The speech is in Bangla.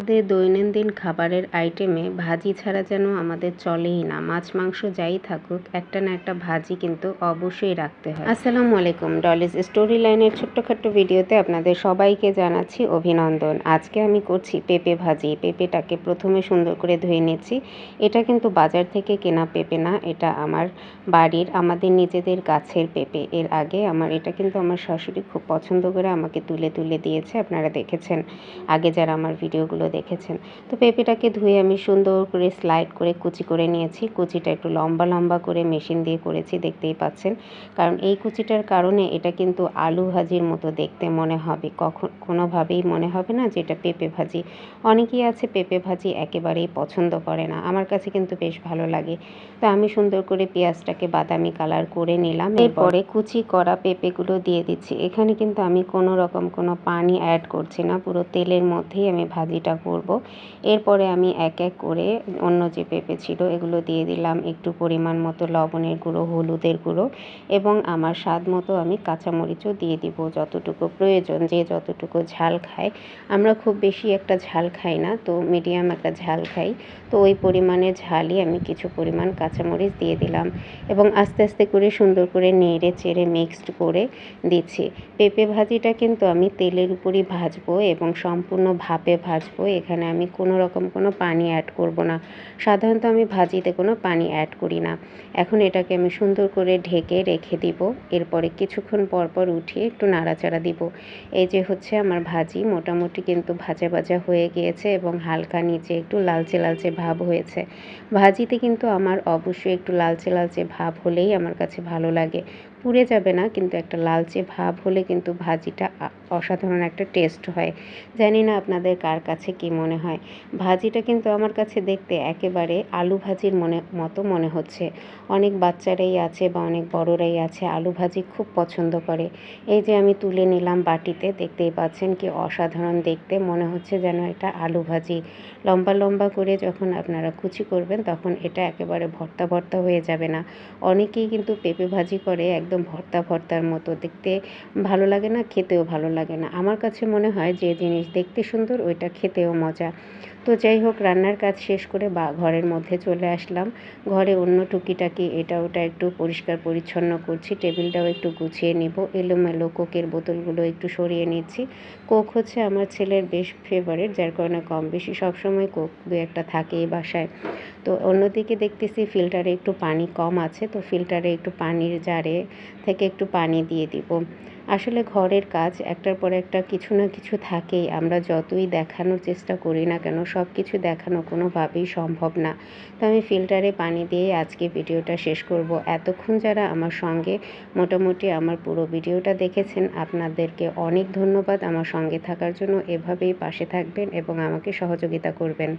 আমাদের দৈনন্দিন খাবারের আইটেমে ভাজি ছাড়া যেন আমাদের চলেই না। মাছ, মাংস যাই থাকুক, একটা না একটা ভাজি কিন্তু অবশ্যই রাখতে হয়। আসসালামু আলাইকুম ডলিস স্টোরি লাইনের ছোট্টখাট্ট ভিডিওতে আপনাদের সবাইকে জানাচ্ছি অভিনন্দন। আজকে আমি করছি পেঁপে ভাজি। পেঁপেটাকে প্রথমে সুন্দর করে ধুয়ে নিচ্ছি। এটা কিন্তু বাজার থেকে কেনা পেঁপে না, এটা আমার বাড়ির, আমাদের নিজেদের গাছের পেঁপে। এর আগে আমার, এটা কিন্তু আমার শাশুড়ি খুব পছন্দ করে আমাকে তুলে তুলে দিয়েছে। আপনারা দেখেছেন। আগে যারা আমার ভিডিওগুলো দেখেছেন। তো পেঁপেটাকে ধুয়ে আমি সুন্দর করে স্লাইড করে কুচি করে নিয়েছি। কুচিটা একটু লম্বা লম্বা করে মেশিন দিয়ে করেছি দেখতেই পাচ্ছেন। কারণ এই কুচিটার কারণে এটা কিন্তু আলু ভাজির মতো দেখতে মনে হবে। কখন কোনোভাবেই মনে হবে না যে এটা পেঁপে ভাজি। অনেকেই আছে পেঁপে ভাজি একেবারেই পছন্দ করে না। আমার কাছে কিন্তু বেশ ভালো লাগে। তো আমি সুন্দর করে পেঁয়াজটাকে বাদামি কালার করে নিলাম। এরপরে কুচি করা পেঁপেগুলো দিয়ে দিচ্ছি। এখানে কিন্তু আমি কোনো রকম কোনো পানি অ্যাড করছি না। পুরো তেলের মধ্যেই আমি ভাজিটা করব। এরপরে আমি এক এক করে অন্য যে পেঁপে ছিল এগুলো দিয়ে দিলাম, একটু পরিমাণ মতো লবণের গুঁড়ো, হলুদের গুঁড়ো এবং আমার স্বাদ মতো আমি কাঁচামরিচও দিয়ে দিব যতটুকু প্রয়োজন। যে যতটুকু ঝাল খায়, আমরা খুব বেশি একটা ঝাল খাই না, তো মিডিয়াম একটা ঝাল খাই। তো ওই পরিমাণে ঝালই আমি কিছু পরিমাণ কাঁচামরিচ দিয়ে দিলাম এবং আস্তে আস্তে করে সুন্দর করে নেড়ে চেড়ে মিক্সড করে দিচ্ছি। পেঁপে ভাজিটা কিন্তু আমি তেলের উপরই ভাজবো এবং সম্পূর্ণ ভাপে ভাজবো এখানে আমি কোনো রকম কোনো পানি অ্যাড করব না। সাধারণত আমি ভাজিতে কোনো পানি অ্যাড করি না। এখন এটাকে আমি সুন্দর করে ঢেকে রেখে দিব। এরপরে কিছুক্ষণ পর পর উঠিয়ে একটু নাড়াচাড়া দিব। এই যে হচ্ছে আমার ভাজি মোটামুটি কিন্তু ভাজা ভাজা হয়ে গিয়েছে এবং হালকা নিচে একটু লালচে লালচে ভাব হয়েছে। ভাজিতে কিন্তু আমার অবশ্যই একটু লালচে লালচে ভাব হলেই আমার কাছে ভালো লাগে। পুড়ে যাবে না, কিন্তু একটা লালচে ভাব হলে কিন্তু ভাজিটা অসাধারণ একটা টেস্ট হয়। জানি না আপনাদের কার কাছে কি মনে হয়? ভাজিটা কিন্তু আমার কাছে দেখতে একেবারে আলু ভাজির মনে, মতো মনে হচ্ছে। অনেক বাচ্চারাই আছে বা অনেক বড়রাই আছে, আলু ভাজি খুব পছন্দ করে। এই যে আমি তুলে নিলাম বাটিতে, দেখতেই পাচ্ছেন কি অসাধারণ দেখতে, মনে হচ্ছে যেন এটা আলু ভাজি। লম্বা লম্বা করে যখন আপনারা কুচি করবেন, তখন এটা একেবারে ভর্তা ভর্তা হয়ে যাবে না। অনেকেই কিন্তু পেঁপে ভাজি করে একদম ভর্তা, ভর্তার মতো। দেখতে ভালো লাগে না, খেতেও ভালো লাগে না। আমার কাছে মনে হয় যে জিনিস দেখতে সুন্দর, ওইটা খেতেও মজা। তো যাই হোক রান্নার কাজ শেষ করে বা ঘরের মধ্যে চলে আসলাম। ঘরে অন্য টুকিটাকি এটা ওটা একটু পরিষ্কার পরিচ্ছন্ন করছি, টেবিলটাও একটু গুছিয়ে নিব। এলোমেলো কোকের বোতলগুলো একটু সরিয়ে নিচ্ছি। কোক হচ্ছে আমার ছেলের বেশ ফেভারিট যার কারণে কম বেশি সবসময় কোক দু একটা থাকেই বাসায়। তো অন্যদিকে দেখতেছি ফিল্টারে একটু পানি কম আছে, তো ফিল্টারে একটু পানির জারে থেকে একটু পানি দিয়ে দিব। আসলে ঘরের কাজ একটার পর একটা কিছু না কিছু থাকেই। আমরা যতই দেখানোর চেষ্টা করি না কেন সব কিছু দেখানো কোনোভাবেই সম্ভব না। তো আমি ফিল্টারে পানি দিয়ে আজকে ভিডিওটা শেষ করব। এতক্ষণ যারা আমার সঙ্গে মোটামুটি আমার পুরো ভিডিওটা দেখেছেন, আপনাদেরকে অনেক ধন্যবাদ। আমার সঙ্গে থাকার জন্য এভাবেই পাশে থাকবেন এবং আমাকে সহযোগিতা করবেন।